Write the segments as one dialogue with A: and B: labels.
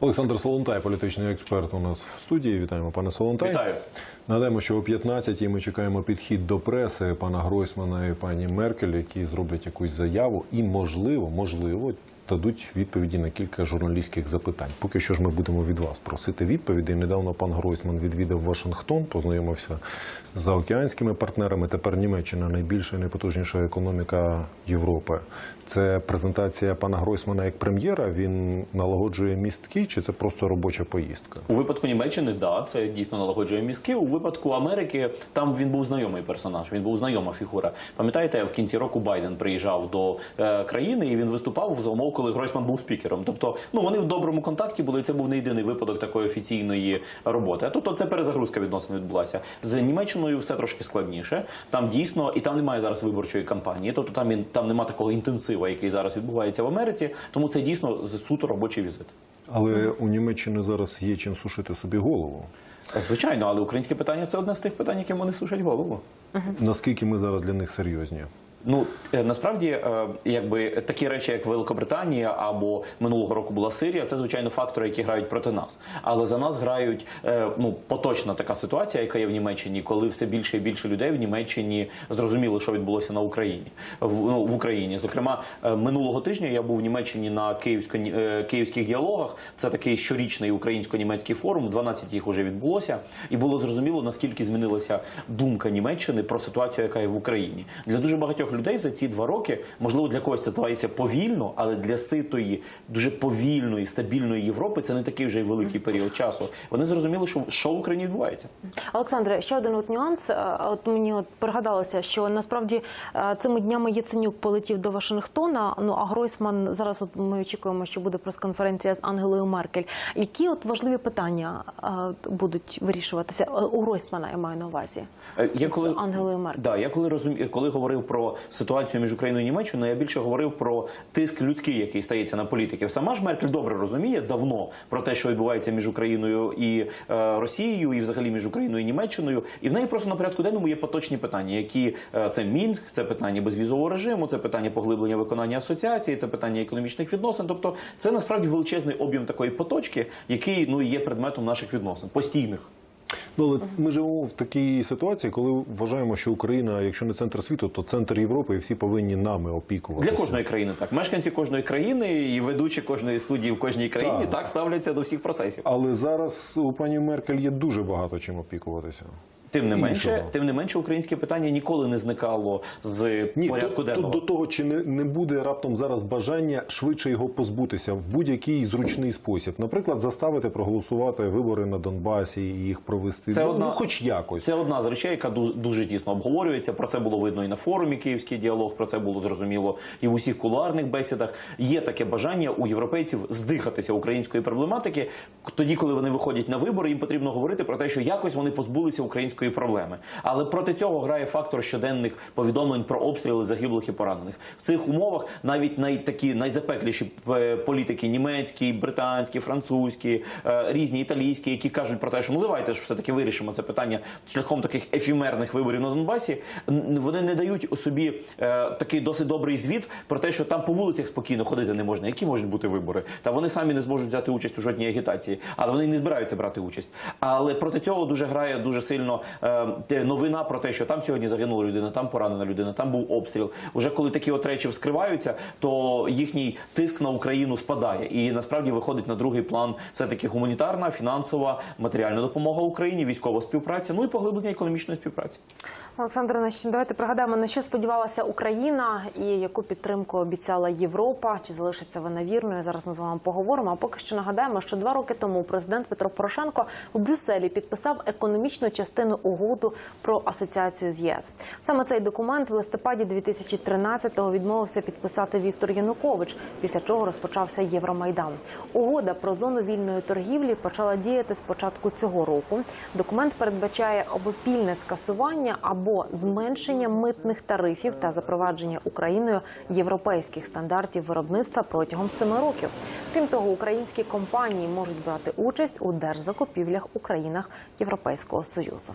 A: Олександр Солонтай, політичний експерт, у нас в студії. Вітаємо, пане Солонтай.
B: Вітаю.
A: Нагадаємо, що о 15-й ми чекаємо підхід до преси пана Гройсмана і пані Меркель, які зроблять якусь заяву і, можливо, можливо, дадуть відповіді на кілька журналістських запитань. Поки що ж ми будемо від вас просити відповідей. Недавно пан Гройсман відвідав Вашингтон, познайомився з заокеанськими партнерами. Тепер Німеччина найбільша і найпотужніша економіка Європи. Це презентація пана Гройсмана як прем'єра. Він налагоджує містки, чи це просто робоча поїздка?
B: У випадку Німеччини, да, це дійсно налагоджує мізки. У випадку Америки там він був знайомий персонаж, він був знайома фігура. Пам'ятаєте, в кінці року Байден приїжджав до е, країни і він виступав за умов, коли Гройсман був спікером. Тобто, ну вони в доброму контакті були. Це був не єдиний випадок такої офіційної роботи. А тобто це перезагрузка відносно відбулася. З Німеччиною все трошки складніше. Там дійсно і там немає зараз виборчої кампанії. Тобто там там немає такого інтенсива, який зараз відбувається в Америці. Тому це дійсно суто робочий візит.
A: Але у Німеччини зараз є чим сушити собі голову.
B: Звичайно, але українське питання це одне з тих питань, яким вони сушать голову.
A: Наскільки ми зараз для них серйозні?
B: Ну е, насправді, е, якби такі речі, як Великобританія або минулого року була Сирія, це звичайно фактори, які грають проти нас. Але за нас грають е, ну поточна така ситуація, яка є в Німеччині, коли все більше і більше людей в Німеччині зрозуміли, що відбулося на Україні в, ну, в Україні. Зокрема, минулого тижня я був в Німеччині на київсько київських діалогах. Це такий щорічний українсько-німецький форум. 12 їх вже відбулося, і було зрозуміло наскільки змінилася думка Німеччини про ситуацію, яка є в Україні. Для дуже багатьох людей за ці два роки, можливо, для когось це здавається повільно, але для ситої, дуже повільної, стабільної Європи це не такий вже й великий період часу. Вони зрозуміли, що що в Україні відбувається.
C: Олександре, ще один от нюанс. Е, От мені от пригадалося, що насправді е, цими днями Яценюк полетів до Вашингтона. Ну а Гройсман зараз. От ми очікуємо, що буде прес-конференція з Ангелою Меркель. Які от важливі питання е, будуть вирішуватися у Гройсмана? Я маю на увазі
B: Я
C: з Ангелою Меркель.
B: Да, я коли розум... коли говорив про ситуацію між Україною і Німеччиною, я більше говорив про тиск людський, який стається на політиків. Сама ж Меркель добре розуміє давно про те, що відбувається між Україною і е, Росією, і взагалі між Україною і Німеччиною. І в неї просто на порядку денному є поточні питання, які е, це Мінськ, це питання безвізового режиму, це питання поглиблення виконання асоціації, це питання економічних відносин. Тобто, це насправді величезний об'єм такої поточки, який ну є предметом наших відносин постійних.
A: Ну, але ми живемо в такій ситуації, коли вважаємо, що Україна, якщо не центр світу, то центр Європи, і всі повинні нами опікуватися.
B: Для кожної країни так. Мешканці кожної країни і ведучі кожної студії в кожній країні
A: Так.
B: так, ставляться до всіх процесів.
A: Але зараз у пані Меркель є дуже багато чим опікуватися.
B: Тим не менше,
A: Іншого.
B: тим не менше, українське питання ніколи не зникало з
A: Ні,
B: порядку
A: тут, тут до того, чи не, не буде раптом зараз бажання швидше його позбутися в будь-який зручний спосіб. Наприклад, заставити проголосувати вибори на Донбасі і їх провести.
B: Це
A: ну,
B: одна-
A: ну, хоч якось.
B: Це одна з речей, яка ду- дуже тісно обговорюється. Про це було видно і на форумі Київський діалог. Про це було зрозуміло і в усіх кулуарних бесідах. Є таке бажання у європейців здихатися української проблематики. Тоді, коли вони виходять на вибори, їм потрібно говорити про те, що якось вони позбулися української проблеми. Але проти цього грає фактор щоденних повідомлень про обстріли загиблих і поранених. В цих умовах навіть най такі найзапекліші е, політики німецькі, британські, французькі, е, різні італійські, які кажуть про те, що ну давайте ж все таки вирішимо це питання шляхом таких ефімерних виборів на Донбасі. Вони не дають собі е, такий досить добрий звіт про те, що там по вулицях спокійно ходити не можна. Які можуть бути вибори? Та вони самі не зможуть взяти участь у жодній агітації, але вони не збираються брати участь. Але проти цього дуже грає дуже сильно е, новина про те, що там сьогодні загинула людина, там поранена людина, там був обстріл. Уже коли такі от речі вскриваються, то їхній тиск на Україну спадає, і насправді виходить на другий план все таки гуманітарна, фінансова, матеріальна допомога Україні, військова співпраця, ну і поглиблення економічної співпраці.
C: Олександре, на що- давайте пригадаємо, на що сподівалася Україна і яку підтримку обіцяла Європа. Чи залишиться вона вірною? Зараз ми з вами поговоримо. А поки що нагадаємо, що два роки тому президент Петро Порошенко у Брюсселі підписав економічну частину угоду про асоціацію з ЄС. Саме цей документ в листопаді 2013-го відмовився підписати Віктор Янукович, після чого розпочався Євромайдан. Угода про зону вільної торгівлі почала діяти з початку цього року. Документ передбачає обопільне скасування або зменшення митних тарифів та запровадження Україною європейських стандартів виробництва протягом семи років. Крім того, українські компанії можуть брати участь у держзакупівлях у країнах Європейського союзу.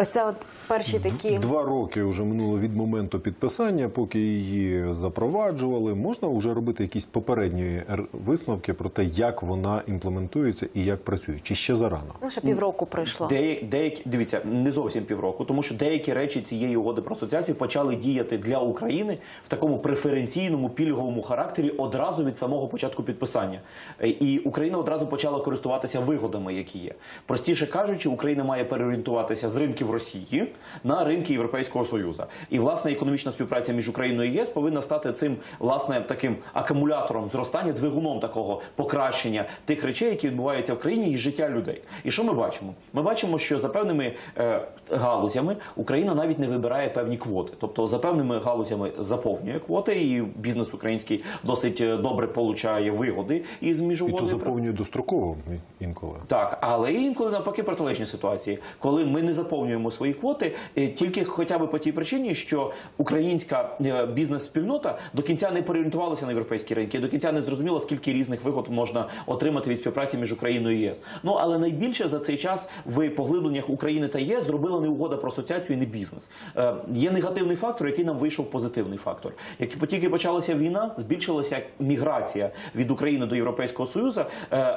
C: Ось це от перші такі.
A: Два роки вже минуло від моменту підписання, поки її запроваджували. Можна вже робити якісь попередні висновки про те, як вона імплементується і як працює, чи ще зарано?
C: Ну, ще півроку пройшло.
B: Деякі, деякі дивіться, не зовсім півроку, тому що деякі речі цієї угоди про асоціацію почали діяти для України в такому преференційному пільговому характері одразу від самого початку підписання. Е, І Україна одразу почала користуватися вигодами, які є. Простіше кажучи, Україна має переорієнтуватися з ринків Росії на ринки Європейського Союзу. І власне економічна співпраця між Україною і ЄС повинна стати цим власне таким акумулятором зростання, двигуном такого покращення тих речей, які відбуваються в країні і життя людей. І що ми бачимо? Ми бачимо, що за певними е, галузями Україна навіть не вибирає певні квоти. Тобто за певними галузями заповнює квоти, і бізнес український досить е, добре получає вигоди із
A: І то заповнює достроково інколи.
B: так, але інколи навпаки протилежні ситуації, коли ми не заповнюємо свої квоти, е, тільки хоча б по тій причині, що українська е, бізнес-спільнота до кінця не переорієнтувалася на європейські ринки, до кінця не зрозуміла, скільки різних вигод можна отримати від співпраці між Україною і ЄС. Ну але найбільше за цей час в поглибленнях України та ЄС зробила не угода про асоціацію і не бізнес. Е, є негативний фактор, який нам вийшов позитивний фактор. Як тільки почалася війна, збільшилася міграція від України до Європейського Союзу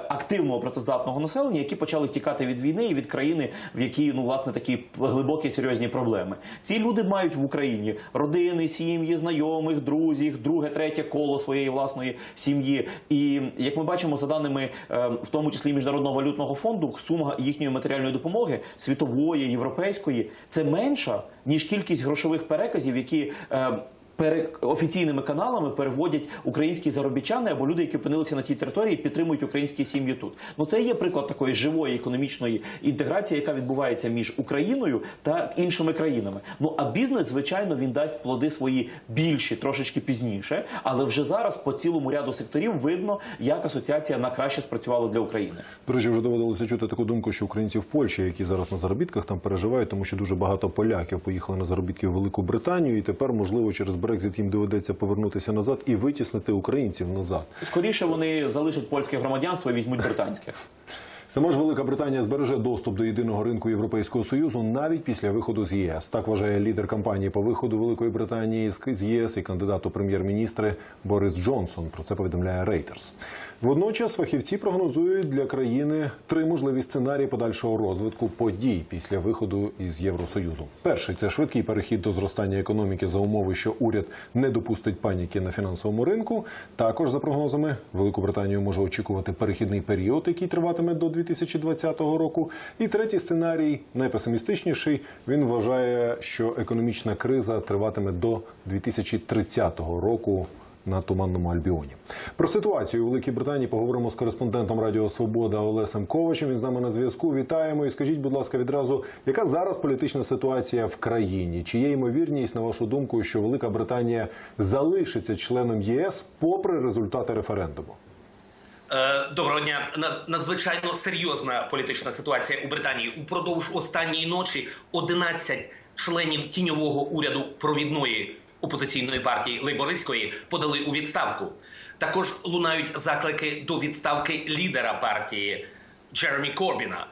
B: активного працездатного населення, які почали тікати від війни і від країни, в якій ну власне такі глибокі серйозні проблеми. Ці люди мають в Україні родини, сім'ї, знайомих, друзів, друге, третє коло своєї власної сім'ї. І як ми бачимо, за даними е, в тому числі міжнародного валютного фонду, сума їхньої матеріальної допомоги світової, європейської, це менша ніж кількість грошових переказів, які е, офіційними каналами переводять українські заробітчани або люди, які опинилися на тій території, підтримують українські сім'ї тут. Ну це є приклад такої живої економічної інтеграції, яка відбувається між Україною та іншими країнами. Ну а бізнес, звичайно, він дасть плоди свої більші трошечки пізніше, але вже зараз по цілому ряду секторів видно, як асоціація на краще спрацювала для України.
A: До речі, вже доводилося чути таку думку, що українці в Польщі, які зараз на заробітках там переживають, тому що дуже багато поляків поїхали на заробітки в Велику Британію, і тепер, можливо, через Брекзит їм доведеться повернутися назад і витіснити українців назад.
B: Скоріше вони залишать польське громадянство і візьмуть британське.
A: Сама ж Велика Британія збереже доступ до єдиного ринку Європейського союзу навіть після виходу з ЄС. Так вважає лідер кампанії по виходу Великої Британії з- ЄС і кандидат у прем'єр-міністри Борис Джонсон. Про це повідомляє Reuters. Водночас фахівці прогнозують для країни три можливі сценарії подальшого розвитку подій після виходу із Євросоюзу. Перший це швидкий перехід до зростання економіки за умови, що уряд не допустить паніки на фінансовому ринку. Також за прогнозами Велику Британію може очікувати перехідний період, який триватиме до 2020 року. І третій сценарій найпесимістичніший. Він вважає, що економічна криза триватиме до 2030 року. На туманному Альбіоні про ситуацію у Великій Британії поговоримо з кореспондентом Радіо Свобода Олесем Ковачем. Він з нами на зв'язку. Вітаємо і скажіть, будь ласка, відразу, яка зараз політична ситуація в країні? Чи є ймовірність, на вашу думку, що Велика Британія залишиться членом ЄС попри результати референдуму?
D: Е, Доброго дня. Над- Надзвичайно серйозна політична ситуація у Британії. Упродовж останньої ночі 11 членів тіньового уряду провідної опозиційної партії лейбористської подали у відставку. Також лунають заклики до відставки лідера партії Джеремі Корбіна.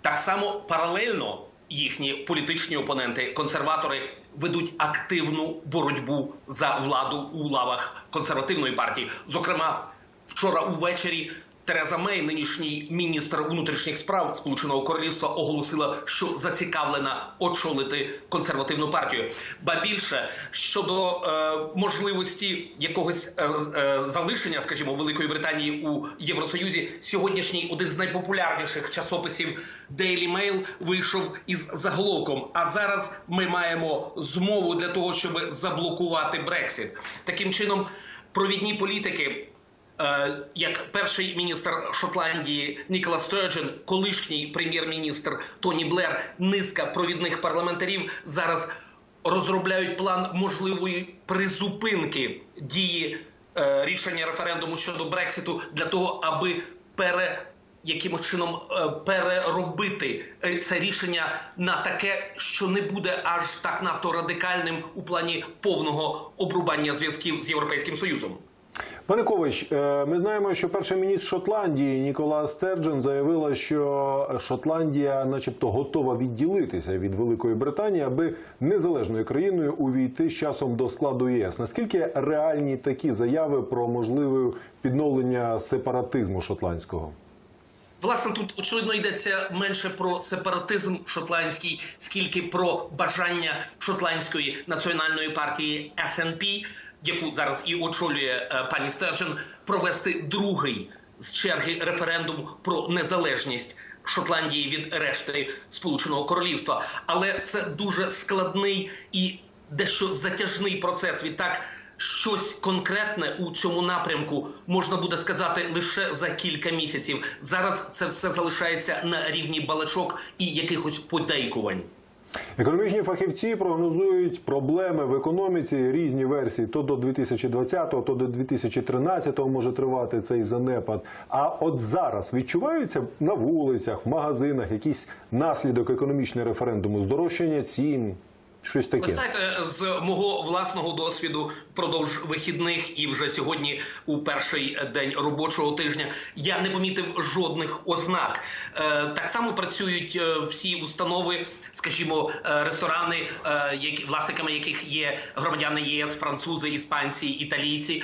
D: Так само паралельно їхні політичні опоненти, консерватори, ведуть активну боротьбу за владу у лавах консервативної партії. Зокрема, вчора увечері Тереза Мей, нинішній міністр внутрішніх справ Сполученого Королівства, оголосила, що зацікавлена очолити консервативну партію. Ба більше щодо е, можливості якогось е, е, залишення, скажімо, Великої Британії у Євросоюзі, сьогоднішній один з найпопулярніших часописів Daily Mail вийшов із заголовком. А зараз ми маємо змову для того, щоб заблокувати Брексит. Таким чином, провідні політики. Е, Як перший міністр Шотландії Нікола Стерджен, колишній прем'єр-міністр Тоні Блер, низка провідних парламентарів зараз розробляють план можливої призупинки дії е, рішення референдуму щодо Брекситу для того, аби пере якимось чином е, переробити це рішення на таке, що не буде аж так надто радикальним у плані повного обрубання зв'язків з європейським союзом.
A: Пане Ковач, е, ми знаємо, що перший міністр Шотландії Нікола Стерджен заявила, що Шотландія, начебто, готова відділитися від Великої Британії, аби незалежною країною увійти з часом до складу ЄС. Наскільки реальні такі заяви про можливе підновлення сепаратизму шотландського?
D: Власне, тут очевидно йдеться менше про сепаратизм шотландський, скільки про бажання шотландської національної партії SNP, яку зараз і очолює е, пані Стержен, провести другий з черги референдум про незалежність. Шотландії від решти Сполученого Королівства, але це дуже складний і дещо затяжний процес. Відтак щось конкретне у цьому напрямку можна буде сказати лише за кілька місяців. Зараз це все залишається на рівні балачок і якихось подейкувань.
A: Економічні фахівці прогнозують проблеми в економіці різні версії. То до 2020-го, то до 2013-го може тривати цей занепад. А от зараз відчуваються на вулицях, в магазинах якийсь наслідок економічного референдуму, здорожчання цін, щось
D: Ви знаєте, з мого власного досвіду продовж вихідних і вже сьогодні у перший день робочого тижня я не помітив жодних ознак. Е, так само працюють е, всі установи, скажімо, е, ресторани, власниками яких є громадяни ЄС, французи, іспанці, італійці.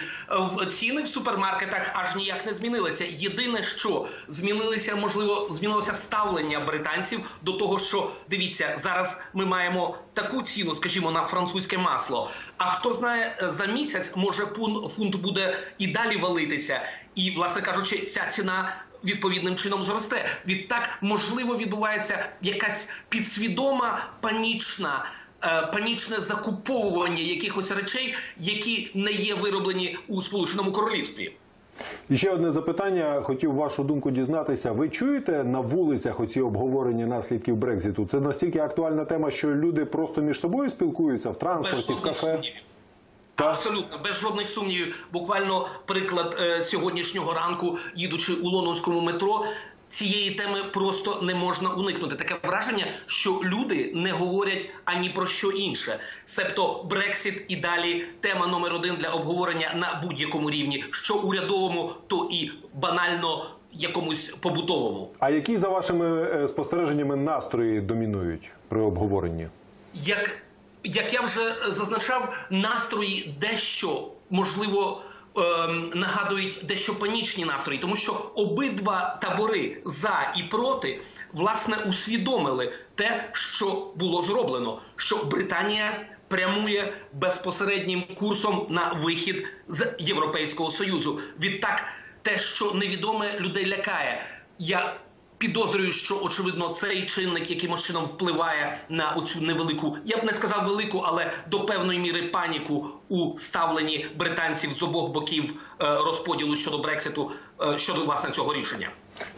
D: Ціни в супермаркетах аж ніяк не змінилися. Єдине, що змінилися, можливо, змінилося ставлення британців до того, що дивіться, зараз ми маємо таку ціну, скажімо, на французьке масло. А хто знає, е, за місяць може фунт буде і далі валитися. І, власне кажучи, ця ціна. Відповідним чином зросте. Відтак, можливо, відбувається якась підсвідома панічна, е, панічне закуповування якихось речей, які не є вироблені у Сполученому Королівстві.
A: І ще одне запитання. Хотів вашу думку дізнатися. Ви чуєте на вулицях оці обговорення наслідків Брекзиту? Це настільки актуальна тема, що люди просто між собою спілкуються в транспорті, в кафе.
D: Абсолютно, без жодних сумнівів. Буквально приклад е, сьогоднішнього ранку, їдучи у лондонському метро. Цієї теми просто не можна уникнути. Таке враження, що люди не говорять ані про що інше. Себто Брексіт і далі тема номер один для обговорення на будь-якому рівні, що урядовому, то і банально якомусь побутовому.
A: А які за вашими е, спостереженнями настрої домінують при обговоренні?
D: Як, як я вже зазначав, настрої дещо можливо. Ем, Нагадують дещо панічні настрої, тому що обидва табори за і проти власне усвідомили те, що було зроблено, що Британія прямує безпосереднім курсом на вихід з Європейського союзу. Відтак, те, що невідоме людей лякає. Я Підозрюю, що очевидно цей чинник якимось чином впливає на оцю невелику, я б не сказав велику, але до певної міри паніку у ставленні британців з обох боків е, розподілу щодо Брекситу е, щодо власне цього рішення.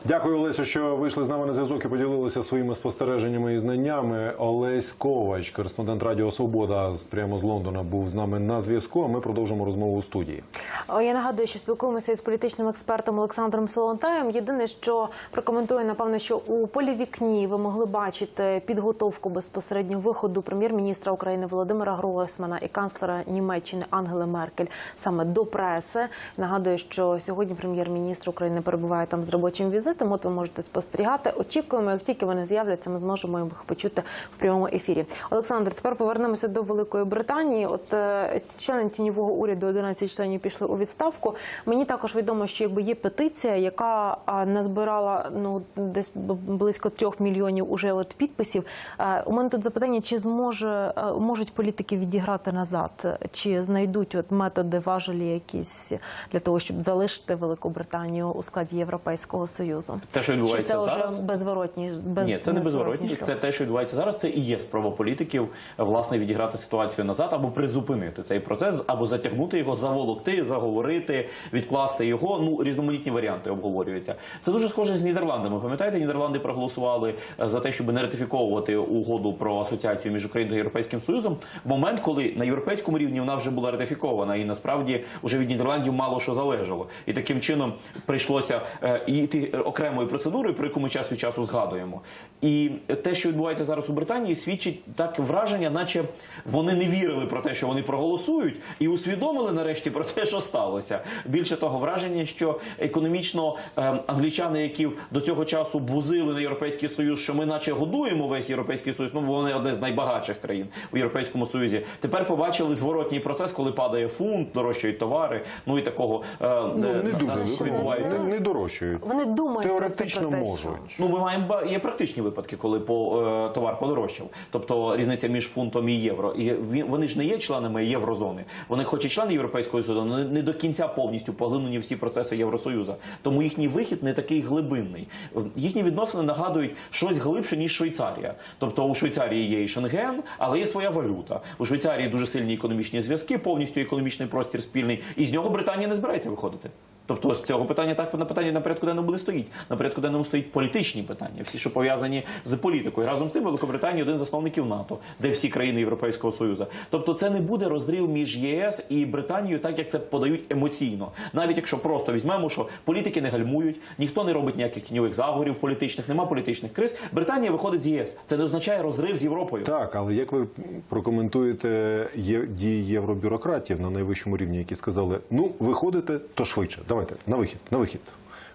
A: Дякую, Олесю, що вийшли з нами на зв'язок і поділилися своїми спостереженнями і знаннями. Олесь Ковач, кореспондент Радіо Свобода, прямо з Лондона, був з нами на зв'язку. А ми продовжимо розмову у студії.
C: Я нагадую, що спілкуємося із політичним експертом Олександром Солонтаєм. Єдине, що прокоментує, напевно, що у полі вікні ви могли бачити підготовку безпосередньо виходу прем'єр-міністра України Володимира Гройсмана і канцлера Німеччини Ангели Меркель саме до преси. Нагадую, що сьогодні прем'єр-міністр України перебуває там з робочим візитом. От ви можете спостерігати. Очікуємо, як тільки вони з'являться, ми зможемо їх почути в прямому ефірі. Олександр, тепер повернемося до Великої Британії. От е, члени тіньового уряду 11 членів пішли у відставку. Мені також відомо, що якби є петиція, яка назбирала ну десь близько трьох мільйонів уже от підписів. Е, У мене тут запитання: чи зможе е, можуть політики відіграти назад, чи знайдуть от методи важелі якісь для того, щоб залишити Велику Британію у складі Європейського союзу?
B: Те, що
C: Чи
B: відбувається
C: це
B: зараз,
C: вже безворотні без
B: Ні, це не безворотні. Це те, що відбувається зараз. Це і є спроба політиків е, власне відіграти ситуацію назад або призупинити цей процес, або затягнути його, заволокти, заговорити, відкласти його. Ну різноманітні варіанти обговорюються. Це дуже схоже з Нідерландами. Пам'ятаєте, Нідерланди проголосували е, за те, щоб не ратифіковувати угоду про асоціацію між Україною та Європейським Союзом. В момент, коли на європейському рівні вона вже була ратифікована, і насправді вже від Нідерландів мало що залежало, і таким чином прийшлося е, і йти є окремою процедурою, про яку ми час від часу згадуємо. І те, що відбувається зараз у Британії, свідчить так враження, наче вони не вірили про те, що вони проголосують, і усвідомили нарешті про те, що сталося. Більше того, враження, що економічно е, англічани, які до цього часу бузили на європейський союз, що ми наче годуємо весь європейський союз. Ну бо вони одне з найбагатших країн у європейському союзі. Тепер побачили зворотній процес, коли падає фунт, дорожчають товари. Ну і такого е,
A: Ну,
B: е,
A: не
B: на-
A: дуже
B: відбувається.
A: не, не дорожчають.
C: Вони думають
A: Теоретично
C: про те,
A: можуть.
C: що...
B: Ну, ми маємо є практичні випадки, коли по е, товар подорожчав. Тобто різниця між фунтом і євро. І вони ж не є членами єврозони. Вони, хоч і члени Європейського Союзу, але не до кінця повністю поглинені всі процеси Євросоюзу. Тому їхній вихід не такий глибинний. Їхні відносини нагадують щось глибше ніж Швейцарія. Тобто у Швейцарії є і Шенген, але є своя валюта. У Швейцарії дуже сильні економічні зв'язки, повністю економічний простір спільний, і з нього Британія не збирається виходити. Тобто з цього питання так на питання на порядку денному буде стоїть. На порядку денному стоїть політичні питання, всі, що пов'язані з політикою. Разом з тим, Великобританія один з засновників НАТО, де всі країни Європейського Союзу. Тобто, це не буде розрив між ЄС і Британією, так як це подають емоційно. Навіть якщо просто візьмемо, що політики не гальмують, ніхто не робить ніяких тіньових заговорів політичних, нема політичних криз. Британія виходить з ЄС. Це не означає розрив з Європою.
A: Так, але як ви прокоментуєте дії євробюрократів на найвищому рівні, які сказали: ну, виходите, то швидше. Давайте на вихід, на вихід.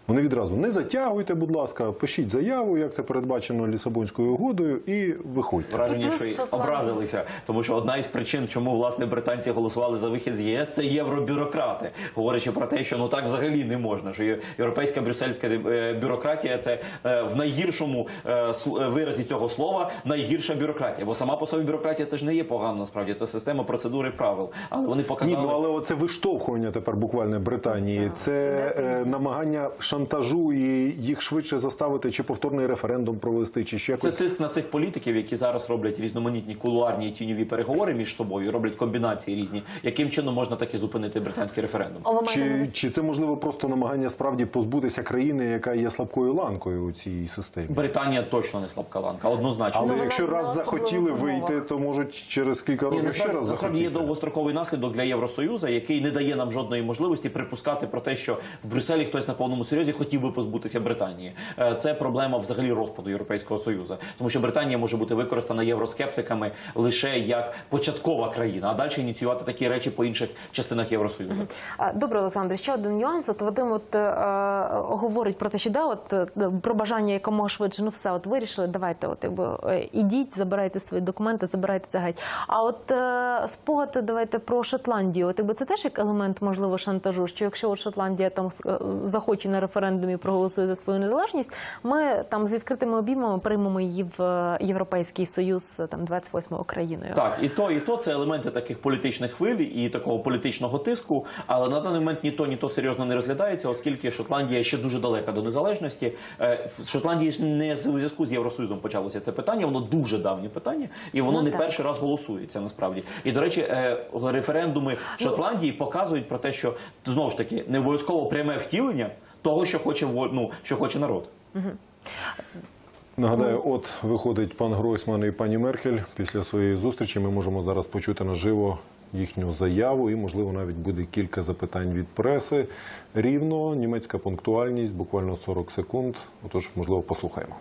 A: Вони відразу не затягуйте, будь ласка, пишіть заяву, як це передбачено Лісабонською угодою, і виходьте.
B: Враження, що образилися, тому що одна із причин, чому власне британці голосували за вихід з ЄС, це євробюрократи, говорячи про те, що ну так взагалі не можна. Що європейська брюссельська е, бюрократія це е, в найгіршому е, виразі цього слова найгірша бюрократія. Бо сама по собі бюрократія це ж не є погано, насправді це система процедури правил. Але вони
A: Ні,
B: показали.
A: ну але оце виштовхування тепер буквально Британії. Це е, намагання шантажу і їх швидше заставити, чи повторний референдум провести, чи ще
B: Це тиск на цих політиків, які зараз роблять різноманітні кулуарні і тіньові переговори між собою, роблять комбінації різні. Яким чином можна таки зупинити британський референдум?
A: Чи, чи це можливо просто намагання справді позбутися країни, яка є слабкою ланкою у цій системі?
B: Британія точно не слабка ланка, однозначно.
A: Але
C: Ну,
A: якщо раз захотіли вийти, то можуть через кілька
B: Ні,
A: років ще раз
B: насправді є довгостроковий наслідок для Євросоюзу, який не дає нам жодної можливості припускати про те, що в Брюсселі хтось на повному серйозі хотів би позбутися Британії. Е, Це проблема взагалі розпаду Європейського союзу, тому що Британія може бути використана євроскептиками лише як початкова країна, а далі ініціювати такі речі по інших частинах Євросоюзу.
C: Добре, Олександр, ще один нюанс. От Вадим от, е, говорить про те, що да, от, е, про бажання якомога швидше. Ну все, от вирішили, давайте, от, якби, е, ідіть, забирайте свої документи, забирайте це геть. А от е, спогад давайте про Шотландію. От, якби, це теж як елемент, можливо, шантажу, що якщо от Шотландія там е, захоче на референдумі проголосує за свою незалежність, ми там з відкритими обіймами приймемо її в е, Європейський Союз е, там 28-ю країною.
B: Так, і то, і то це елементи таких політичних хвиль і такого політичного тиску. Але на даний момент ні то, ні то серйозно не розглядається, оскільки Шотландія ще дуже далека до незалежності. Е, В Шотландії ж не у зв'язку з Євросоюзом почалося це питання. Воно дуже давнє питання, і воно
C: Ну,
B: не
C: так.
B: перший раз голосується насправді. І до речі, референдуми в Шотландії показують про те, що знову ж таки не обов'язково пряме втілення того, що хоче ну, що хоче народ.
A: Нагадаю, от виходить пан Гройсман і пані Меркель. Після своєї зустрічі ми можемо зараз почути наживо їхню заяву, і можливо навіть буде кілька запитань від преси. Рівно німецька пунктуальність, буквально 40 секунд. Отож, можливо, послухаємо.